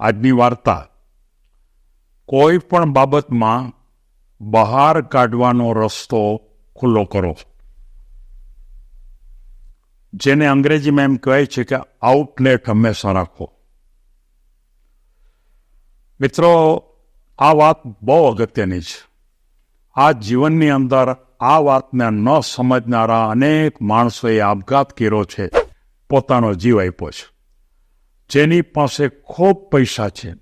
આજની વાર્તા. કોઈ પણ બાબતમાં બહાર કાઢવાનો રસ્તો ખુલ્લો કરો. જેને અંગ્રેજીમાં એમ કહેવાય છે કે આઉટલેટ હંમેશા રાખો. મિત્રો, આ વાત બહુ અગત્યની છે. આ જીવનની અંદર આ વાતને ન સમજનારા અનેક માણસોએ આપઘાત કર્યો છે. પોતાનો જીવ આપ્યો છે. જેની પાસે ખૂબ પૈસા છે,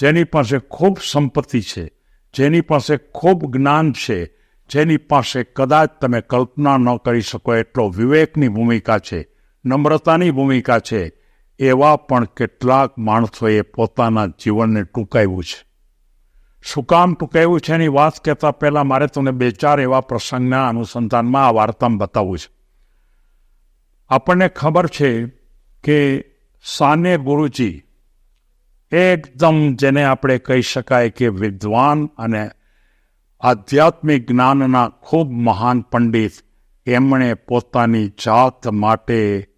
જેની પાસે ખૂબ સંપત્તિ છે, જેની પાસે ખૂબ જ્ઞાન છે, જેની પાસે કદાચ તમે કલ્પના ન કરી શકો એટલો વિવેકની ભૂમિકા છે, નમ્રતાની ભૂમિકા છે, એવા પણ કેટલાક માણસોએ પોતાના જીવનને ટૂંકાવ્યું છે. શું કામ ટૂંકાવ્યું છે એની વાત કહેતા પહેલાં મારે તમને બે ચાર એવા પ્રસંગના અનુસંધાનમાં આ વાર્તામાં બતાવવું છે. આપણને ખબર છે કે સાને ગુરુજી, એકદમ જેને આપણે કહી શકાય કે વિદ્વાન અને આધ્યાત્મિક જ્ઞાનના ખૂબ મહાન પંડિત, એમણે પોતાની જાત માટે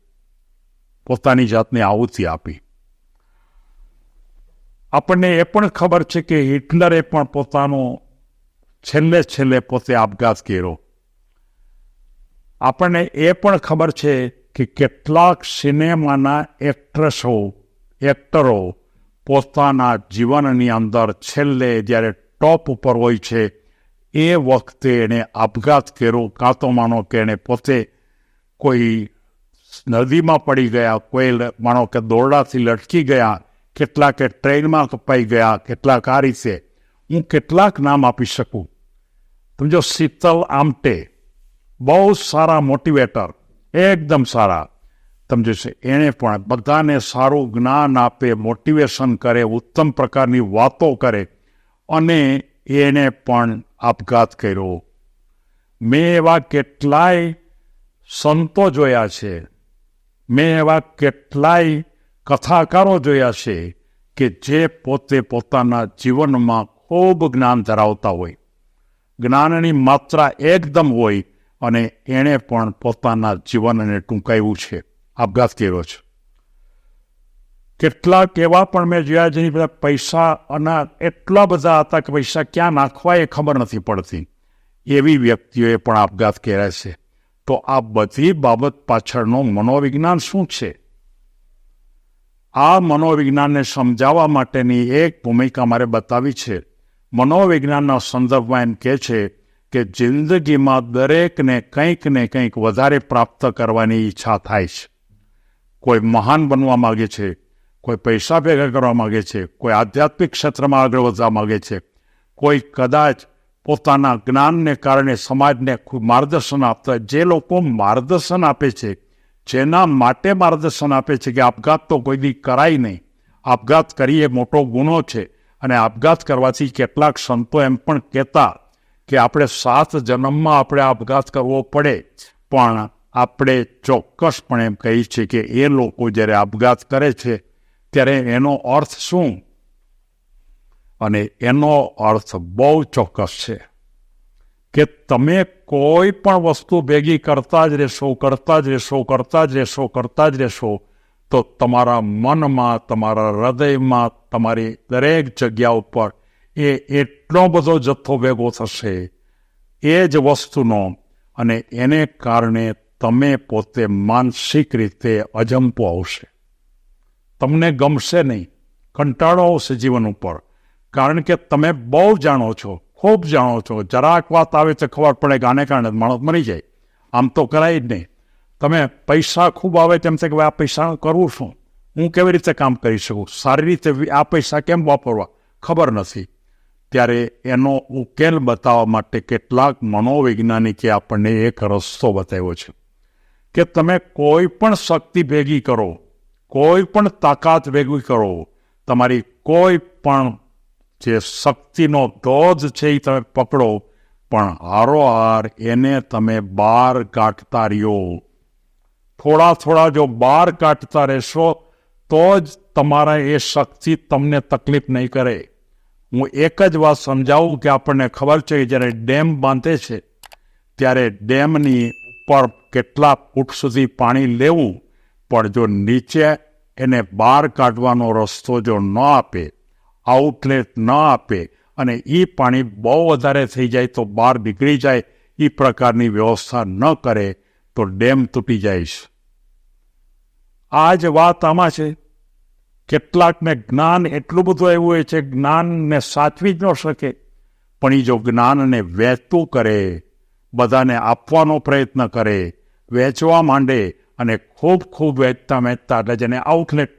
પોતાની જાતને આહુતિ આપી. આપણને એ પણ ખબર છે કે હિટલરે પણ પોતાનો છેલ્લે છેલ્લે પોતે આપઘાત કર્યો. આપણને એ પણ ખબર છે કે કેટલાક સિનેમાના એક્ટ્રેસો, એક્ટરો પોતાના જીવનની અંદર છેલ્લે જ્યારે ટોપ ઉપર હોય છે, એ વખતે એણે આપઘાત કર્યો, કાં તો માનો કે એણે પોતે કોઈ નદીમાં પડી ગયા, કોઈ માનો કે દોરડાથી લટકી ગયા, કેટલાકે ટ્રેનમાં કપાઈ ગયા, કેટલાક આ રીતે. હું કેટલાક નામ આપી શકું? સમજો શીતલ આમટે, બહુ સારા મોટિવેટર એકદમ સારા. સમજે છે એણે પણ બધાને સારું જ્ઞાન આપે મોટિવેશન કરે, ઉત્તમ પ્રકારની વાતો કરે અને એણે પણ આપઘાત કર્યો. મેં એવા કેટલાય સંતો જોયા છે, મેં એવા કેટલાય કથાકારો જોયા છે કે જે પોતે પોતાના જીવનમાં ખૂબ જ્ઞાન ધરાવતા હોય. જ્ઞાનની માત્રા એકદમ હોય અને એણે પણ પોતાના જીવનને ટૂંકાવ્યું છે. આપઘાત કર્યો છે. કેટલાક એવા પણ મેં જોયા જેની બધા પૈસા અને એટલા બધા હતા કે પૈસા ક્યાં નાખવા એ ખબર નથી પડતી. એવી વ્યક્તિઓએ પણ આપઘાત કર્યા છે. તો આ બધી બાબત પાછળનો મનોવિજ્ઞાન શું છે? આ મનોવિજ્ઞાનને સમજાવવા માટેની એક ભૂમિકા મારે બતાવી છે. મનોવિજ્ઞાનના સંદર્ભમાં એમ કહે છે કે જિંદગીમાં દરેકને કંઈક ને કંઈક વધારે પ્રાપ્ત કરવાની ઈચ્છા થાય છે. કોઈ મહાન બનવા માગે છે, કોઈ પૈસા ભેગા કરવા માગે છે, કોઈ આધ્યાત્મિક ક્ષેત્રમાં આગળ વધવા માગે છે, કોઈ કદાચ પોતાના જ્ઞાનને કારણે સમાજને ખૂબ માર્ગદર્શન આપતા જે લોકો માર્ગદર્શન આપે છે, જેના માટે માર્ગદર્શન આપે છે કે આપઘાત તો કોઈ દી કરાય નહીં. આપઘાત કરીએ, મોટો ગુનો છે, અને આપઘાત કરવાથી કેટલાક સંતો એમ પણ કહેતા કે આપણે સાત જન્મમાં આપણે આપઘાત કરવો પડે. પણ આપણે ચોક્કસપણે એમ કહીએ છીએ કે એ લોકો જ્યારે આપઘાત કરે છે, ત્યારે એનો અર્થ શું? અને એનો અર્થ બહુ ચોક્કસ છે કે તમે કોઈ પણ વસ્તુ ભેગી કરતા જ રહેશો, કરતા જ રહેશો, કરતા જ રહેશો, કરતા જ રહેશો, તો તમારા મનમાં, તમારા હૃદયમાં, તમારી દરેક જગ્યા ઉપર એ એટલો બધો જથ્થો ભેગો થશે, એ જ વસ્તુનો અને એને કારણે તમે પોતે માનસિક રીતે અજંપો આવશે. તમને ગમશે નહીં. કંટાળો આવશે જીવન ઉપર. કારણ કે તમે બહુ જાણો છો, ખૂબ જાણો છો. જરાક વાત આવે તો ખબર પડે કે આને કારણે માણસ મરી જાય. આમ તો કરાય જ નહીં. તમે પૈસા ખૂબ આવે તેમ છે કે આ પૈસા કરવું શું હું કેવી રીતે કામ કરી શકું? સારી રીતે આ પૈસા કેમ વાપરવા? ખબર નથી. ત્યારે એનો ઉકેલ બતાવવા માટે કેટલાક મનોવૈજ્ઞાનિકે આપણને એક રસ્તો બતાવ્યો છે કે તમે કોઈ પણ શક્તિ ભેગી કરો, કોઈ પણ તાકાત ભેગી કરો, તમારી કોઈ પણ જે શક્તિનો ધોધ છે એ તમે પકડો, પણ હારોહાર એને તમે બહાર કાઢતા રહ્યો. થોડા થોડા જો બહાર કાઢતા રહેશો, તો જ તમારા એ શક્તિ તમને તકલીફ નહીં કરે. હું એક જ વાત સમજાવું કે આપણને ખબર છે કે જ્યારે ડેમ બાંધે છે, ત્યારે ડેમની ઉપર કેટલા ફૂટ સુધી પાણી લેવું, પણ જો નીચે એને બહાર કાઢવાનો રસ્તો જો ન આપે આઉટલેટ ન આપે અને એ પાણી બહુ વધારે થઈ જાય તો બહાર નીકળી જાય એ પ્રકારની વ્યવસ્થા ન કરે, તો ડેમ તૂટી જાય આ જ વાત આમાં છે. કેટલાકને જ્ઞાન એટલું બધું આવ્યું હોય છે જ્ઞાનને સાચવી જ ન શકે. પણ એ જો જ્ઞાનને વહેતું કરે, બધાને આપવાનો પ્રયત્ન કરે, વેચવા માંડે અને ખૂબ ખૂબ વેચતા વેચતા, એટલે જેને આઉટલેટ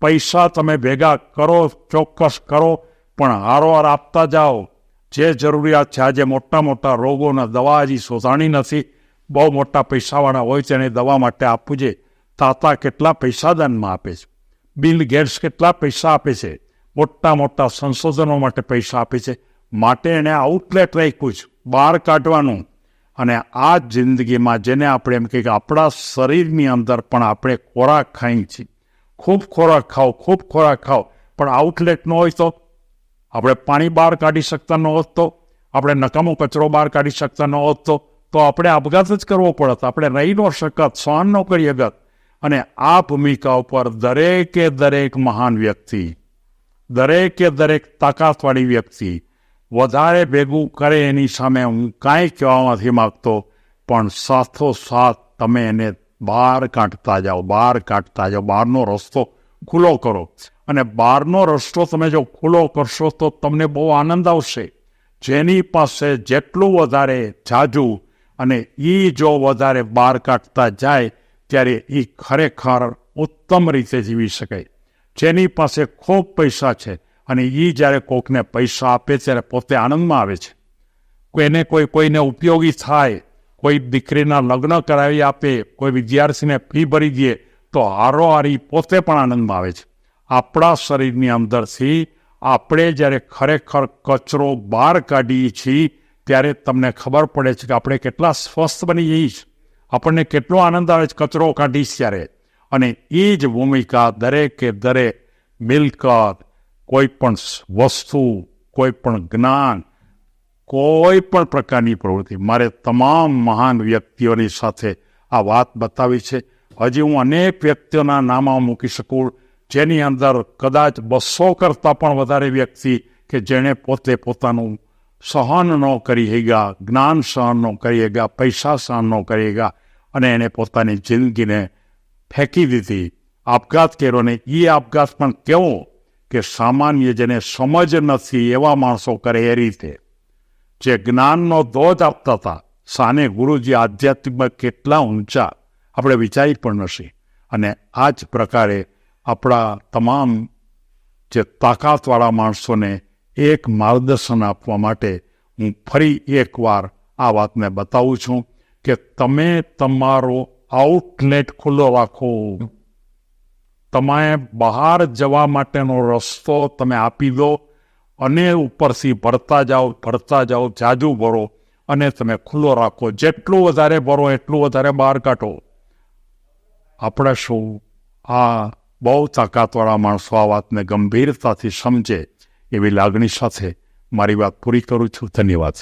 પૈસા તમે ભેગા કરો, ચોક્કસ કરો, પણ હારોહાર આપતા જાઓ. જે જરૂરિયાત છે, આજે મોટા મોટા રોગોના દવા હજી શોધાણી નથી. બહુ મોટા પૈસાવાળા હોય છે, એને દવા માટે આપવું છે. તાતા કેટલા પૈસા દાનમાં આપે છે. બિલ ગેટ્સ કેટલા પૈસા આપે છે? મોટા મોટા સંશોધનો માટે પૈસા આપે છે. માટે એણે આઉટલેટ રાખ્યું છે, બહાર કાઢવાનું. અને આ જિંદગીમાં જેને આપણે એમ કહીએ કે આપણા શરીરની અંદર પણ આપણે ખોરાક ખાઈ છીએ. ખૂબ ખોરાક ખાઓ, ખૂબ ખોરાક ખાઓ. પણ આઉટલેટ ન હોય તો આપણે પાણી બહાર કાઢી શકતા ન હોત તો, આપણે નકામો કચરો બહાર કાઢી શકતા ન હોત તો તો આપણે આપઘાત જ કરવો પડત. આપણે રહી ન શકત, સહન ન કરી શકત. અને આ ભૂમિકા ઉપર દરેકે દરેક મહાન વ્યક્તિ, દરેકે દરેક તાકાતવાળી વ્યક્તિ વધારે ભેગું કરે એની સામે હું કાંઈ કહેવા નથી માગતો, પણ સાથોસાથ તમે એને બહાર કાઢતા જાઓ, બહાર કાઢતા જાઓ, બહારનો રસ્તો ખુલ્લો કરો. અને બહારનો રસ્તો તમે જો ખુલ્લો કરશો તો તમને બહુ આનંદ આવશે. જેની પાસે જેટલું વધારે જાજુ અને એ જો વધારે બહાર કાઢતા જાય ત્યારે એ ખરેખર ઉત્તમ રીતે જીવી શકાય જેની પાસે ખૂબ પૈસા છે અને એ જ્યારે કોકને પૈસા આપે ત્યારે પોતે આનંદમાં આવે છે. કોઈને કોઈ, કોઈને ઉપયોગી થાય, કોઈ દીકરીના લગ્ન કરાવી આપે, કોઈ વિદ્યાર્થીને ફી ભરી દે, તો હારોહારી પોતે પણ આનંદમાં આવે છે. આપણા શરીરની અંદરથી આપણે જ્યારે ખરેખર કચરો બહાર કાઢીએ છીએ, ત્યારે તમને ખબર પડે છે કે આપણે કેટલા સ્વસ્થ બની જઈએ છીએ. આપણને કેટલો આનંદ આવે છે, કચરો કાઢીશ ત્યારે. અને એ જ ભૂમિકા દરેકે દરેક મિલકત, કોઈ પણ વસ્તુ, કોઈ પણ જ્ઞાન, કોઈ પણ પ્રકારની પ્રવૃત્તિ. મારે તમામ મહાન વ્યક્તિઓની સાથે આ વાત બતાવી છે. હજી હું અનેક વ્યક્તિઓના નામો મૂકી શકું. જેની અંદર કદાચ બસો કરતાં પણ વધારે વ્યક્તિ કે જેણે પોતે પોતાનું સહન ન કરી ગયા જ્ઞાન સહન ન કરી ગયા પૈસા સહન ન કરી ગયા અને એને પોતાની જિંદગીને ફેંકી દીધી. આપઘાત કર્યો ને એ આપઘાત પણ કેવો કે સામાન્ય જેને સમજ નથી એવા માણસો કરે એ રીતે. જે જ્ઞાનનો ધોધ આપતા હતા. સાને ગુરુજી આધ્યાત્મિક કેટલા ઊંચા. આપણે વિચારી પણ નથી. અને આ જ પ્રકારે આપણા તમામ જે તાકાતવાળા માણસોને એક માર્ગદર્શન આપવા માટે હું ફરી એકવાર આ વાતને બતાવું છું કે તમે તમારો આઉટલેટ ખુલ્લો રાખો. તમે બહાર જવા માટેનો રસ્તો તમે આપી દો અને ઉપરથી ભરતા જાઓ ભરતા જાઓ, જાજુ ભરો અને તમે ખુલ્લો રાખો. જેટલું વધારે ભરો, એટલું વધારે બહાર કાઢો. આપણે શું? આ બહુ તાકાતવાળા માણસો આ વાતને ગંભીરતાથી સમજે. એવી લાગણી સાથે મારી વાત પૂરી કરું છું. ધન્યવાદ.